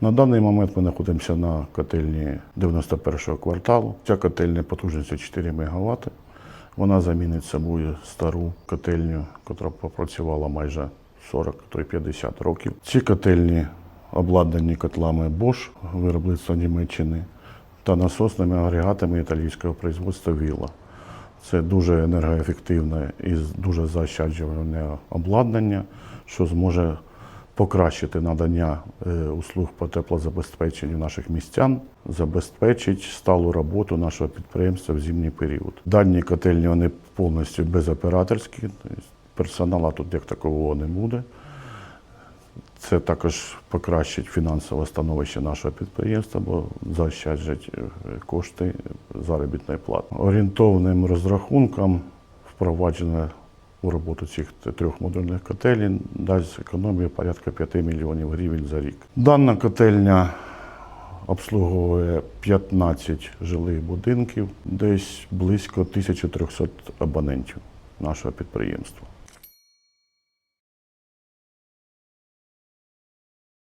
На даний момент ми знаходимося на котельні 91-го кварталу. Ця котельня потужністю 4 МВт. Вона замінить собою стару котельню, яка попрацювала майже 40 то й 50 років. Ці котельні обладнані котлами Bosch виробництва Німеччини та насосними агрегатами італійського производства Віла. Це дуже енергоефективне і дуже заощаджуване обладнання, що зможе покращити надання е, услуг по теплозабезпеченню наших містян, забезпечить сталу роботу нашого підприємства в зимній період. Дані котельні вони повністю безоператорські, персонала тут як такого не буде. Це також покращить фінансове становище нашого підприємства, бо заощаджать е, кошти заробітної плати. Орієнтовним розрахункам впровадження у роботу цих трьох модульних котелень дасть економію порядка 5 мільйонів гривень за рік. Дана котельня обслуговує 15 жилих будинків, десь близько 1300 абонентів нашого підприємства.